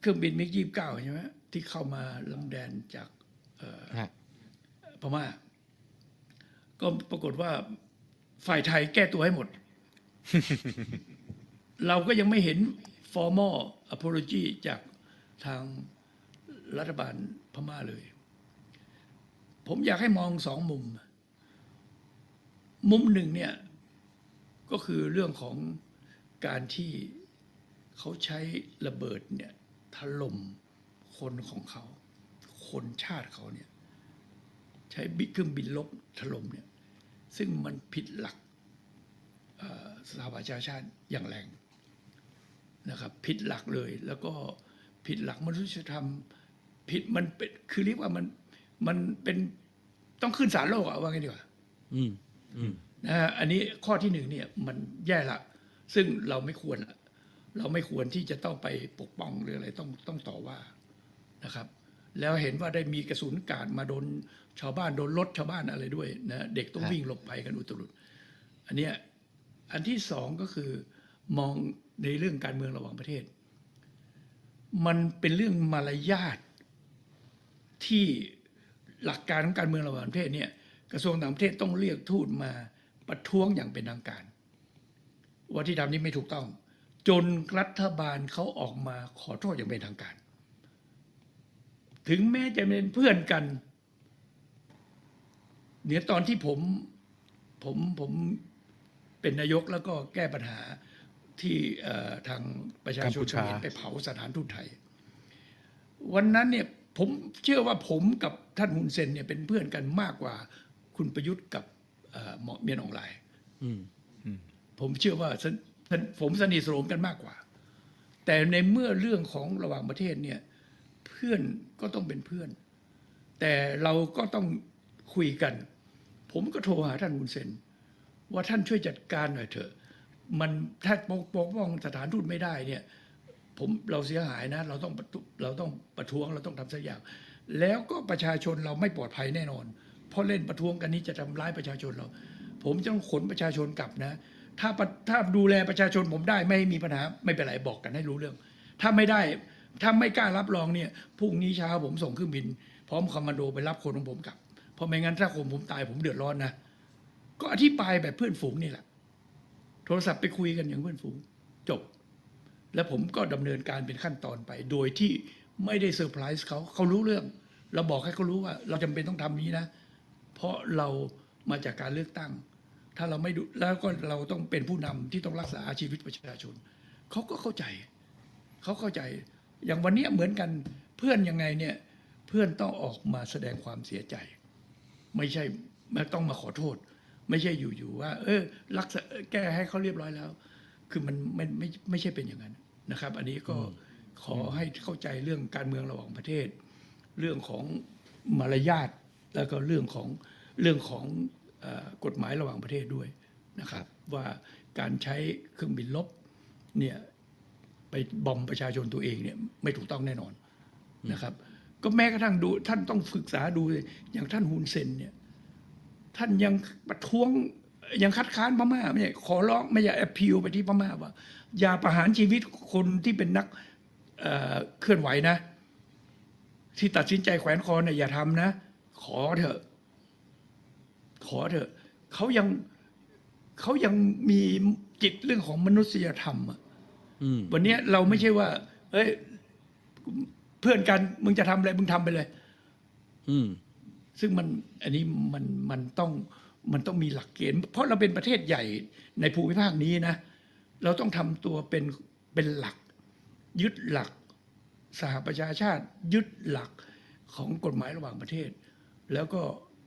เครื่องบินมิกยี่สิบเก้าใช่ไหมที่เข้ามาลำแดนจากเอ่อฮะพม่า ก็ปรากฏว่าฝ่ายไทยแก้ตัวให้หมด เราก็ยังไม่เห็น formal apology จากทางรัฐบาลพม่าเลย ผมอยากให้มองสองมุม มุมหนึ่งเนี่ย ก็คือเรื่องของการที่เขาใช้ระเบิดเนี่ย ถล่มคนของเขา คนชาติเขาเนี่ยใช้บิเครื่องบินลบถล่มเนี่ยซึ่งมันผิดหลักเอ่อสถาบันประชาชาติอย่างแรงนะครับผิดหลักเลยแล้วก็ผิดหลักมนุษยธรรมผิดมันเป็นคือเรียกว่ามันมันเป็นต้องขึ้นศาลโลกอะว่าไงดีกว่าอืมอืมนะฮะอันนี้ข้อที่หนึ่งเนี่ยมันแย่ละ ซึ่งเราไม่ควรละ เราไม่ควรที่จะต้องไปปกป้องหรืออะไรต้องต้องต่อว่านะครับ แล้วเห็นว่าได้มีกระสุนกาดมาโดนชาวบ้านโดนรถชาวบ้านอะไรด้วยนะเด็กต้องวิ่งหลบภัยกันอุตรุดอันเนี้ยอันที่สองก็คือมองในเรื่องการเมืองระหว่างประเทศ มันเป็นเรื่องมารยาทที่หลักการของการเมืองระหว่างประเทศเนี่ยกระทรวงต่างประเทศต้องเรียกทูตมาประท้วงอย่างเป็นทางการ ว่าที่ทำนี้ไม่ถูกต้อง จนรัฐบาลเขาออกมาขอโทษอย่างเป็นทางการ ถึงแม้จะเป็นเพื่อนกันเนี่ยตอนที่ผมผมผมเป็นนายกแล้วก็แก้ปัญหาที่เอ่อทางประชาชนกัมพูชาเขมรไปเผาสถานทูตไทย วันนั้นเนี่ยผมเชื่อว่าผมกับท่านฮุนเซนเนี่ยเป็นเพื่อนกันมากกว่า คุณประยุทธ์กับเอ่อหมอเมียนอองไลน์อืมผมเชื่อว่าสนสน ผมสนิทสนมกันมากกว่า แต่ในเมื่อเรื่องของระหว่างประเทศเนี่ยเพื่อนก็ต้องเป็นเพื่อน แต่เราก็ต้องคุยกัน ผมก็โทรหาท่านฮุนเซนว่าท่านช่วยจัดการหน่อยเถอะ มันถ้าปกป้องสถานทูตไม่ได้เนี่ยผมเราเสียหายนะ เราต้องเราต้องประท้วงเราต้องทำสักอย่าง แล้วก็ประชาชนเราไม่ปลอดภัยแน่นอน เพราะเล่นประท้วงกันนี้จะทำร้ายประชาชนเรา ผมจะต้องขนประชาชนกลับนะ ถ้าถ้าดูแลประชาชนผมได้ไม่มีปัญหาไม่เป็นไรบอกกันให้รู้เรื่อง ถ้าไม่ได้ถ้าไม่กล้ารับรองเนี่ยพรุ่งนี้เช้าผมส่งเครื่องบิน พร้อมคอมมานโดไปรับคนของผมกลับ เพราะไม่งั้นถ้าคนผมตายผมเดือดร้อนนะก็อธิบายแบบเพื่อนฝูงนี่แหละ โทรศัพท์ไปคุยกันอย่างเพื่อนฝูง จบ แล้วผมก็ดำเนินการเป็นขั้นตอนไป โดยที่ไม่ได้เซอร์ไพรส์เขาเขารู้เรื่อง เราบอกให้เขารู้ว่า เราจำเป็นต้องทำนี้นะ เพราะเรามาจากการเลือกตั้ง ถ้าเราไม่ดูแล้วก็เราต้องเป็นผู้นำที่ต้องรักษาชีวิตประชาชนเขาก็เข้าใจเขาเข้าใจอย่างวันเนี้ยเหมือนกันเพื่อนยังไงเนี่ยเพื่อนต้องออกมาแสดงความเสียใจ ไม่ใช่ไม่ต้องมาขอโทษ ไม่ใช่อยู่ๆว่า เออรักษาแก้ให้เขาเรียบร้อยแล้ว คือมันไม่ไม่ไม่ใช่เป็นอย่างนั้นนะครับ อันนี้ก็ขอให้เข้าใจเรื่องการเมืองระหว่างประเทศ เรื่องของมารยาทแล้วก็เรื่องของเรื่องของเออ กฎหมายระหว่างประเทศด้วยนะครับ ว่าการใช้เครื่องบินลบเนี่ยไปบอมประชาชนตัวเองเนี่ยไม่ถูกต้องแน่นอนนะครับ ก็แม้กระทั่งดูท่านต้องศึกษาดูเลยอย่างท่านฮุนเซนเนี่ยท่านยังประท้วงยังคัดค้านพม่าไม่ใช่ขอร้องไม่อยากแอพพิวไปที่พม่าว่า อย่าประหารชีวิตคนที่เป็นนักเอ่อเคลื่อนไหวนะ ที่ตัดสินใจแขวนคอเนี่ยอย่าทำนะ ขอเถอะ ขอเถอะเขายังเขายังมีจิตเรื่องของมนุษยธรรมอะอืมวันเนี้ยเราไม่ใช่ว่า เอ้ย เพื่อนกันมึงจะทำอะไรมึงทำไปเลยอืมซึ่งมันอันนี้มันมันต้องมันต้องมีหลักเกณฑ์ เพราะเราเป็นประเทศใหญ่ในภูมิภาคนี้นะ เราต้องทำตัวเป็นเป็นหลัก ยึดหลักสหประชาชาติ ยึดหลักของกฎหมายระหว่างประเทศ แล้วก็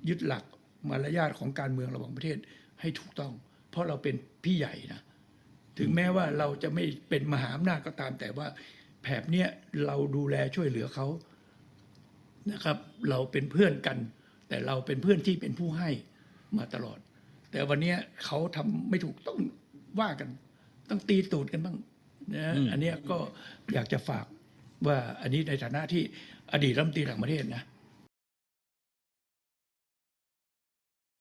ยึดหลัก มารยาทของการเมืองระหว่างประเทศให้ถูกต้อง เพราะเราเป็นพี่ใหญ่นะถึงแม้ว่าเราจะไม่เป็นมหาอำนาจก็ตาม แต่ว่าแผบเนี้ยเราดูแลช่วยเหลือเขานะครับ เราเป็นเพื่อนกัน แต่เราเป็นเพื่อนที่เป็นผู้ให้มาตลอด แต่วันเนี้ยเขาทำไม่ถูกต้องว่ากัน ต้องตีตูดกันบ้างนะอืมอันเนี้ยก็อยากจะฝากว่าอันนี้ในฐานะที่อดีตรัฐมนตรีต่างประเทศนะ